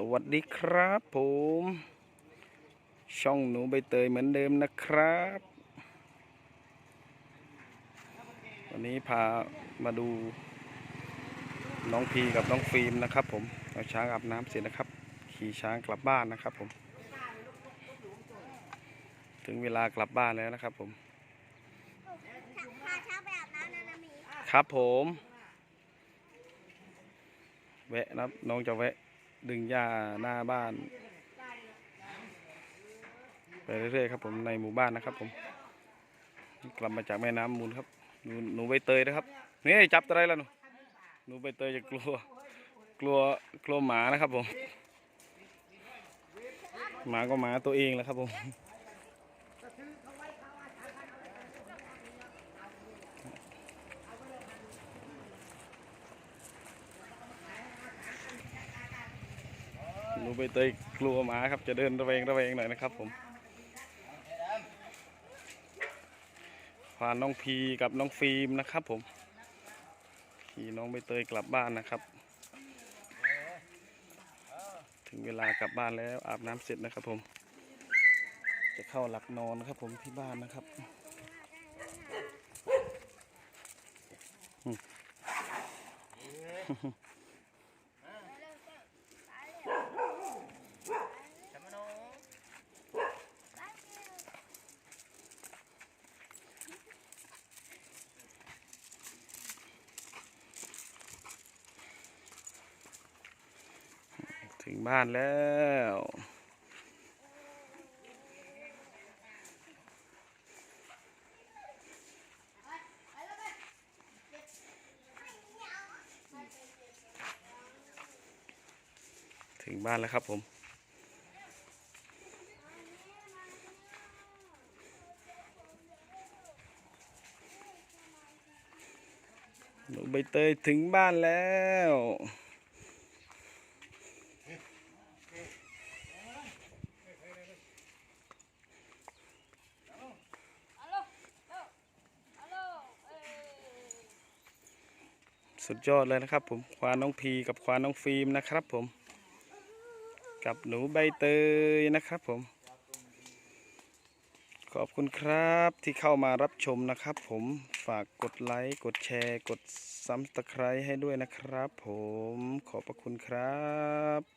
สวัสดีครับผม ช่องหนูใบเตยเหมือนเดิมนะครับ วันนี้พามาดู น้องพีกับน้องฟิล์มนะครับ ผมเอาช้างอาบน้ำเสร็จนะครับ ขี่ช้างกลับบ้านนะครับ ผม ถึงเวลากลับบ้านแล้วนะครับ ผมพาช้างไปอาบน้ำนะนามีครับผม แวะนะน้องจะแวะ ดึงหญ้าหน้าบ้าน ไปเรื่อยๆครับผมในหมู่บ้านนะครับผม กลับมาจากแม่น้ำมูลครับหนูหนูใบเตยนะครับนี่จับอะไรล่ะหนูหนูใบเตยจะกลัว กลัวกลัวหมานะครับผม หมาก็หมาตัวเองแหละครับผม นูใบเตยกลัวหมาครับ จะเดินระแวงระแวงหน่อยนะครับ ผมพาน้องพีกับน้องฟิล์มนะครับ ผมขี่น้องใบเตยกลับบ้านนะครับ ถึงเวลากลับบ้านแล้วอาบน้ำเสร็จนะครับ ผม จะเข้าหลับนอนครับ ผมที่บ้านนะครับอืม ถึงบ้านแล้วถึงบ้านแล้วครับผมหนูใบเตยถึงบ้านแล้ว สุดยอดเลยนะครับ ผมควานน้องพีกับควานน้องฟิล์มนะครับ ผม กับหนูใบเตยนะครับ ผม ขอบคุณครับที่เข้ามารับชมนะครับ ผมฝากกดไลค์กดแชร์ กดซับสไครต์ให้ด้วยนะครับ ผมขอบพระคุณครับ